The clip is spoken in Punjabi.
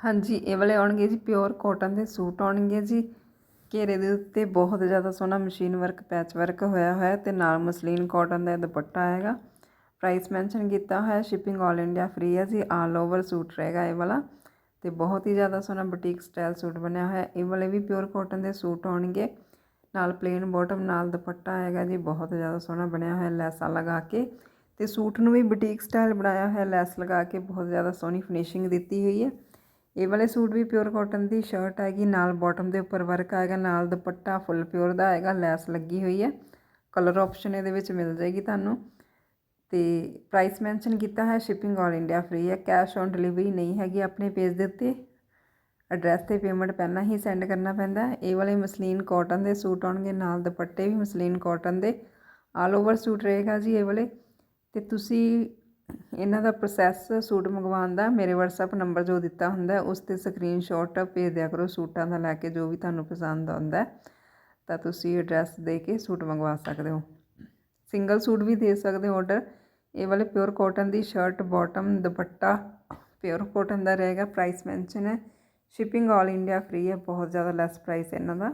ਹਾਂਜੀ, ਇਹ ਵਾਲੇ ਆਉਣਗੇ ਜੀ ਪਿਓਰ ਕਾਟਨ ਦੇ ਸੂਟ ਆਉਣਗੇ ਜੀ। ਘੇਰੇ ਦੇ ਉੱਤੇ ਬਹੁਤ ਜ਼ਿਆਦਾ ਸੋਹਣਾ ਮਸ਼ੀਨ ਵਰਕ ਪੈਚ ਵਰਕ ਹੋਇਆ ਹੋਇਆ ਤੇ ਨਾਲ ਮਸਲੀਨ ਕਾਟਨ ਦਾ ਦੁਪੱਟਾ ਆਏਗਾ। ਪ੍ਰਾਈਸ ਮੈਂਸ਼ਨ ਕੀਤਾ ਹੋਇਆ ਸ਼ਿਪਿੰਗ ਆਲ ਇੰਡੀਆ ਫ੍ਰੀ ਹੈ ਜੀ ਆਲ ਓਵਰ ਸੂਟ ਰਹੇਗਾ ਇਹ ਵਾਲਾ। ਤੇ ਬਹੁਤ ਹੀ ਜ਼ਿਆਦਾ ਸੋਹਣਾ ਬੁਟੀਕ ਸਟਾਈਲ ਸੂਟ ਬਣਿਆ ਹੋਇਆ, ਇਹ ਵਾਲੇ ਵੀ ਪਿਓਰ ਕਾਟਨ ਦੇ ਸੂਟ ਆਉਣਗੇ। ਨਾਲ ਪਲੇਨ ਬਾਟਮ ਨਾਲ ਦੁਪੱਟਾ ਆਏਗਾ ਜੀ, ਬਹੁਤ ਜ਼ਿਆਦਾ ਸੋਹਣਾ ਬਣਿਆ ਹੋਇਆ, ਲੈਸਾਂ ਲਗਾ ਕੇ। ਤੇ ਸੂਟ ਨੂੰ ਵੀ ਬੁਟੀਕ ਸਟਾਈਲ ਬਣਾਇਆ ਹੋਇਆ, ਲੈਸ ਲਗਾ ਕੇ ਬਹੁਤ ਜ਼ਿਆਦਾ ਸੋਹਣੀ ਫਿਨਿਸ਼ਿੰਗ ਦਿੱਤੀ ਹੋਈ ਹੈ। ਇਹ ਵਾਲੇ ਸੂਟ ਵੀ ਪਿਓਰ ਕਾਟਨ ਦੀ ਸ਼ਰਟ ਹੈਗੀ, ਨਾਲ ਬਾਟਮ ਦੇ ਉੱਪਰ ਵਰਕ ਆਏਗਾ, ਨਾਲ ਦੁਪੱਟਾ ਫੁੱਲ ਪਿਓਰ ਦਾ ਆਏਗਾ, ਲੈਸ ਲੱਗੀ ਹੋਈ ਹੈ। ਕਲਰ ਆਪਸ਼ਨ ਇਹਦੇ ਵਿੱਚ ਮਿਲ ਜਾਏਗੀ ਤੁਹਾਨੂੰ। ਤੇ ਪ੍ਰਾਈਸ ਮੈਂਸ਼ਨ ਕੀਤਾ ਹੈ ਸ਼ਿਪਿੰਗ ਆਲ ਇੰਡੀਆ ਫ੍ਰੀ ਹੈ। ਕੈਸ਼ ਔਨ ਡਿਲੀਵਰੀ ਨਹੀਂ ਹੈਗੀ ਆਪਣੇ ਪੇਜ ਦੇ ਉੱਤੇ। ਐਡਰੈਸ ਤੇ ਪੇਮੈਂਟ ਪਹਿਲਾਂ ਹੀ ਸੈਂਡ ਕਰਨਾ ਪੈਂਦਾ ਹੈ। ਇਹ ਵਾਲੇ ਮਸਲੀਨ ਕਾਟਨ ਦੇ ਸੂਟ ਆਉਣਗੇ, ਨਾਲ ਦੁਪੱਟੇ ਵੀ ਮਸਲੀਨ ਕਾਟਨ ਦੇ। ਆਲ ਓਵਰ ਸੂਟ ਰਹੇਗਾ ਜੀ ਇਹ ਵਾਲੇ। ਤੇ ਤੁਸੀਂ ਇਹਨਾਂ ਦਾ ਪ੍ਰੋਸੈਸ ਸੂਟ ਮੰਗਵਾਉਣ ਦਾ, ਮੇਰੇ WhatsApp ਨੰਬਰ ਜੋ ਦਿੱਤਾ ਹੁੰਦਾ ਉਸ ਤੇ ਸਕਰੀਨਸ਼ਾਟ ਭੇਜ ਦਿਆ ਕਰੋ, ਸੂਟਾਂ ਦਾ ਲੈ ਕੇ ਜੋ ਵੀ ਤੁਹਾਨੂੰ ਪਸੰਦ ਆਉਂਦਾ ਤਾਂ ਤੁਸੀਂ ਐਡਰੈਸ ਦੇ ਕੇ ਸੂਟ ਮੰਗਵਾ ਸਕਦੇ ਹੋ। ਸਿੰਗਲ ਸੂਟ ਵੀ ਦੇ ਸਕਦੇ ਹੋ ਆਰਡਰ ਇਹ ਵਾਲੇ ਪਿਓਰ ਕਾਟਨ ਦੀ shirt bottom dupatta pure cotton ਦਾ ਰਹੇਗਾ ਪ੍ਰਾਈਸ ਮੈਂਸ਼ਨ ਹੈ। ਸ਼ਿਪਿੰਗ ਆਲ ਇੰਡੀਆ ਫ੍ਰੀ ਹੈ, ਬਹੁਤ ਜ਼ਿਆਦਾ ਲੈਸ ਪ੍ਰਾਈਸ ਇਹਨਾਂ ਦਾ।